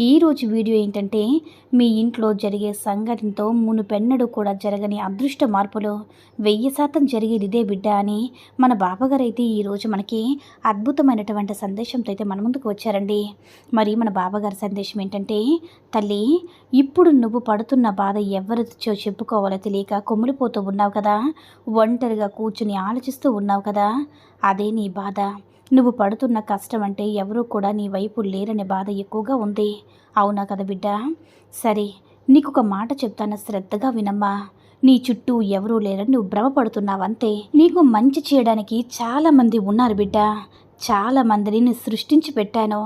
ఈరోజు వీడియో ఏంటంటే మీ ఇంట్లో జరిగే సంఘటనతో మునుపెన్నడు కూడా జరగని అదృష్ట మార్పులు వెయ్యి శాతం జరిగేది ఇదే బిడ్డ అని మన బాబాగారు అయితే ఈరోజు మనకి అద్భుతమైనటువంటి సందేశంతో అయితే మన ముందుకు వచ్చారండి. మరి మన బాబాగారి సందేశం ఏంటంటే తల్లి ఇప్పుడు నువ్వు పడుతున్న బాధ ఎవరితో చెప్పుకోవాలో తెలియక కొమ్ములిపోతూ ఉన్నావు కదా ఒంటరిగా కూర్చుని ఆలోచిస్తూ ఉన్నావు కదా అదే నీ బాధ. నువ్వు పడుతున్న కష్టం అంటే ఎవరూ కూడా నీ వైపు లేరనే బాధ ఎక్కువగా ఉంది. అవునా కదా బిడ్డ? సరే నీకు ఒక మాట చెప్తాను శ్రద్ధగా వినమ్మా. నీ చుట్టూ ఎవరూ లేరని నువ్వు భ్రమపడుతున్నావంతే. నీకు మంచి చేయడానికి చాలామంది ఉన్నారు బిడ్డ. చాలా మందిని నేను సృష్టించి పెట్టాను.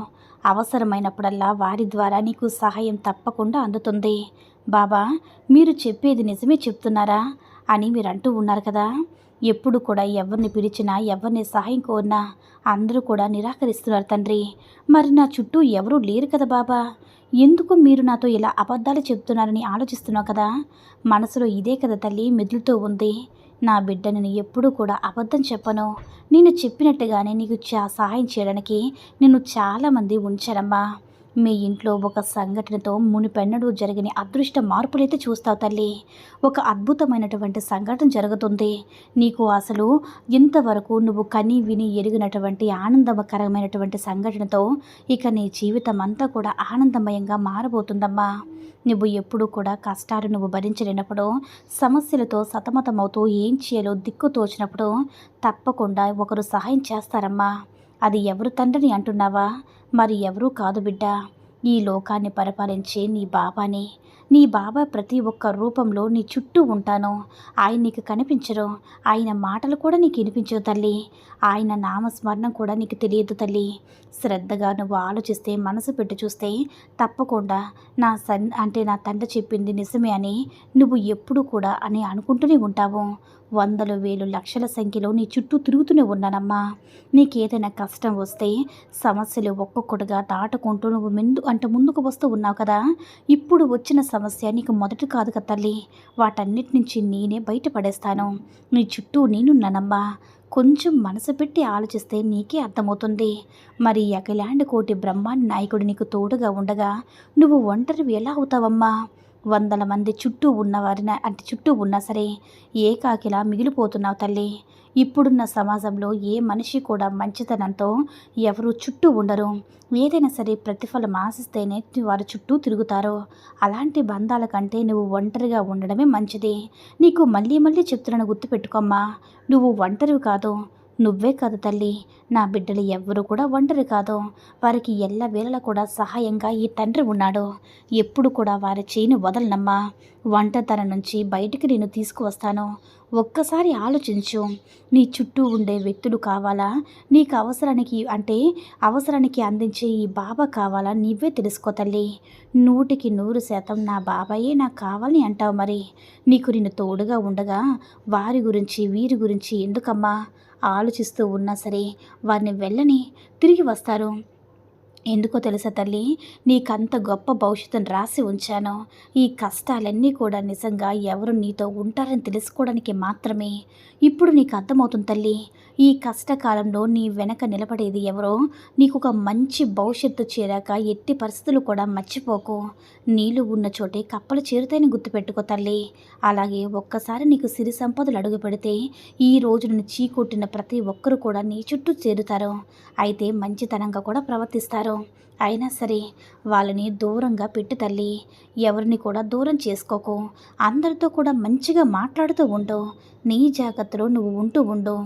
అవసరమైనప్పుడల్లా వారి ద్వారా నీకు సహాయం తప్పకుండా అందుతుంది. బాబా మీరు చెప్పేది నిజమే చెప్తున్నారా అని మీరు అంటూ ఉన్నారు కదా. ఎప్పుడు కూడా ఎవరిని పిలిచినా ఎవరిని సహాయం కోరినా అందరూ కూడా నిరాకరిస్తున్నారు తండ్రి. మరి నా చుట్టూ ఎవరూ లేరు కదా బాబా. ఎందుకు మీరు నాతో ఇలా అబద్ధాలు చెప్తున్నారని ఆలోచిస్తున్నావు కదా? మనసులో ఇదే కదా తల్లి మెదులుతూ ఉంది. నా బిడ్డ నేను ఎప్పుడూ కూడా అబద్ధం చెప్పను. నేను చెప్పినట్టుగానే నీకు చా సహాయం చేయడానికి నేను చాలామంది ఉంచారమ్మా. మీ ఇంట్లో ఒక సంఘటనతో మునిపెన్నడూ జరిగిన అదృష్ట మార్పులైతే చూస్తావు తల్లి. ఒక అద్భుతమైనటువంటి సంఘటన జరుగుతుంది. నీకు అసలు ఇంతవరకు నువ్వు కని విని ఎరిగినటువంటి ఆనందకరమైనటువంటి సంఘటనతో ఇక నీ జీవితం అంతా కూడా ఆనందమయంగా మారబోతుందమ్మా. నువ్వు ఎప్పుడూ కూడా కష్టాలు నువ్వు భరించలేనప్పుడు సమస్యలతో సతమతమవుతూ ఏం చేయాలో దిక్కు తోచినప్పుడు తప్పకుండా ఒకరు సహాయం చేస్తారమ్మా. అది ఎవరు తండ్రిని అంటున్నావా? మరి ఎవరూ కాదు బిడ్డ. ఈ లోకాన్ని పరిపాలించే నీ బాబాని. నీ బాబా ప్రతి ఒక్క రూపంలో నీ చుట్టూ ఉంటాను. ఆయన నీకు కనిపించరు. ఆయన మాటలు కూడా నీకు వినిపించవు తల్లి. ఆయన నామస్మరణం కూడా నీకు తెలియదు తల్లి. శ్రద్ధగా నువ్వు ఆలోచిస్తే మనసు పెట్టి చూస్తే తప్పకుండా నా సన్ అంటే నా తండ్రి చెప్పింది నిజమే అని నువ్వు ఎప్పుడు కూడా అని అనుకుంటూనే ఉంటావు. వందల వేలు లక్షల సంఖ్యలో నీ చుట్టూ తిరుగుతూనే ఉన్నానమ్మా. నీకేదైనా కష్టం వస్తే సమస్యలు ఒక్కొక్కటిగా దాటుకుంటూ నువ్వు ముందు అంటూ ముందుకు వస్తూ ఉన్నావు కదా. ఇప్పుడు వచ్చిన సమస్య నీకు మొదటి కాదు కదా తల్లి. వాటన్నిటి నుంచి నేనే బయటపడేస్తాను. నీ చుట్టూ నేనున్నానమ్మా. కొంచెం మనసు పెట్టి ఆలోచిస్తే నీకే అర్థమవుతుంది. మరి అఖిలాండ్ కోటి బ్రహ్మాండ నాయకుడు నీకు తోడుగా ఉండగా నువ్వు ఒంటరివి ఎలా అవుతావమ్మా? వందల మంది చుట్టూ ఉన్నవారిన అంటే చుట్టూ ఉన్నా సరే ఏకాకిలా మిగిలిపోతున్నావు తల్లి. ఇప్పుడున్న సమాజంలో ఏ మనిషి కూడా మంచితనంతో ఎవరు చుట్టూ ఉండరు. ఏదైనా సరే ప్రతిఫలం ఆశిస్తేనే వారు చుట్టూ తిరుగుతారు. అలాంటి బంధాల కంటే నువ్వు ఒంటరిగా ఉండడమే మంచిది. నీకు మళ్ళీ మళ్ళీ చెప్తున్నాను గుర్తుపెట్టుకోమ్మా. నువ్వు ఒంటరివి కాదు. నువ్వే కాదు తల్లి. నా బిడ్డలు ఎవ్వరూ కూడా ఒంటరి కాదు. వారికి ఎల్ల వేళలా కూడా సహాయంగా ఈ తండ్రి ఉన్నాడు. ఎప్పుడు కూడా వారి చేయిని వదలనమ్మా. ఒంటరితనం నుంచి బయటికి నేను తీసుకువస్తాను. ఒక్కసారి ఆలోచించు. నీ చుట్టూ ఉండే వ్యక్తులు కావాలా? నీకు అవసరానికి అంటే అవసరానికి అందించే ఈ బాబా కావాలా? నువ్వే తెలుసుకో తల్లి. నూటికి నూరు శాతం నా బాబాయే నాకు కావాలని అంటావు మరి. నీకు నేను తోడుగా ఉండగా వారి గురించి వీరి గురించి ఎందుకమ్మా? ఆలోచిస్తూ ఉన్నా సరే వారిని వెళ్ళని తిరిగి వస్తారు. ఎందుకో తెలుసా తల్లి? నీకంత గొప్ప భవిష్యత్తును రాసి ఉంచాను. ఈ కష్టాలన్నీ కూడా నిజంగా ఎవరు నీతో ఉంటారని తెలుసుకోవడానికి మాత్రమే. ఇప్పుడు నీకు అర్థమవుతుంది తల్లి ఈ కష్టకాలంలో నీ వెనక నిలబడేది ఎవరో నీకు ఒక మంచి భవిష్యత్తు చేరాక ఎట్టి పరిస్థితులు కూడా మర్చిపోకు. నీళ్ళు ఉన్న చోటే కప్పలు చేరుతాయని గుర్తుపెట్టుకో తల్లి. అలాగే ఒక్కసారి నీకు సిరి సంపదలు అడుగు పెడితే ఈ రోజు నేను చీకొట్టిన ప్రతి ఒక్కరు కూడా నీ చుట్టూ చేరుతారు. అయితే మంచితనంగా కూడా ప్రవర్తిస్తారు. Então, అయినా సరే వాళ్ళని దూరంగా పెట్టు తల్లి. ఎవరిని కూడా దూరం చేసుకోకు. అందరితో కూడా మంచిగా మాట్లాడుతూ ఉండు. నీ జాగ్రత్తలో నువ్వు ఉంటూ ఉండు.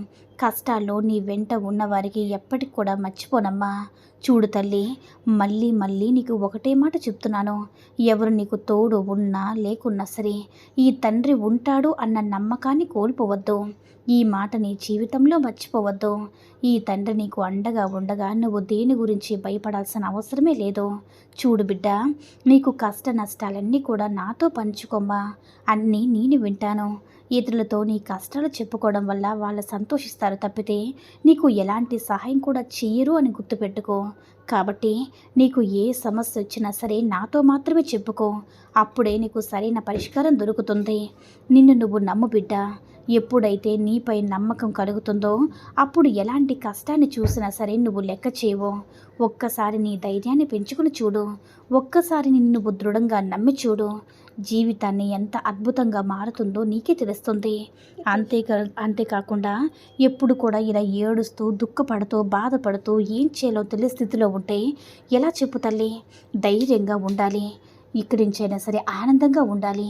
కష్టాల్లో నీ వెంట ఉన్నవారికి ఎప్పటికి కూడా మర్చిపోనమ్మా. చూడు తల్లి మళ్ళీ మళ్ళీ నీకు ఒకటే మాట చెప్తున్నాను. ఎవరు నీకు తోడు ఉన్నా లేకున్నా సరే ఈ తండ్రి ఉంటాడు అన్న నమ్మకాన్ని కోల్పోవద్దు. ఈ మాట నీ జీవితంలో మర్చిపోవద్దు. ఈ తండ్రి నీకు అండగా ఉండగా నువ్వు దేని గురించి భయపడాల్సిన అవసరమే లేదు. చూడు బిడ్డ నీకు కష్ట నష్టాలన్నీ కూడా నాతో పంచుకోమ్మా. అన్నీ నేను వింటాను. ఇతరులతో నీ కష్టాలు చెప్పుకోవడం వల్ల వాళ్ళు సంతోషిస్తారు తప్పితే నీకు ఎలాంటి సహాయం కూడా చేయరు అని గుర్తుపెట్టుకో. కాబట్టి నీకు ఏ సమస్య వచ్చినా సరే నాతో మాత్రమే చెప్పుకో. అప్పుడే నీకు సరైన పరిష్కారం దొరుకుతుంది. నిన్ను నువ్వు నమ్ము బిడ్డ. ఎప్పుడైతే నీపై నమ్మకం కలుగుతుందో అప్పుడు ఎలాంటి కష్టాన్ని చూసినా సరే నువ్వు లెక్క చేయవు. ఒక్కసారి నీ ధైర్యాన్ని పెంచుకుని చూడు. ఒక్కసారి నిన్ను నువ్వు దృఢంగా నమ్మి చూడు. జీవితాన్ని ఎంత అద్భుతంగా మారుతుందో నీకే తెలుస్తుంది. అంతేకా అంతేకాకుండా ఎప్పుడు కూడా ఇలా ఏడుస్తూ దుఃఖపడుతూ బాధపడుతూ ఏం చేయాలో తెలియ స్థితిలో ఉంటే ఎలా చెప్పు తల్లి? ధైర్యంగా ఉండాలి. ఇక్కడి నుంచైనా సరే ఆనందంగా ఉండాలి.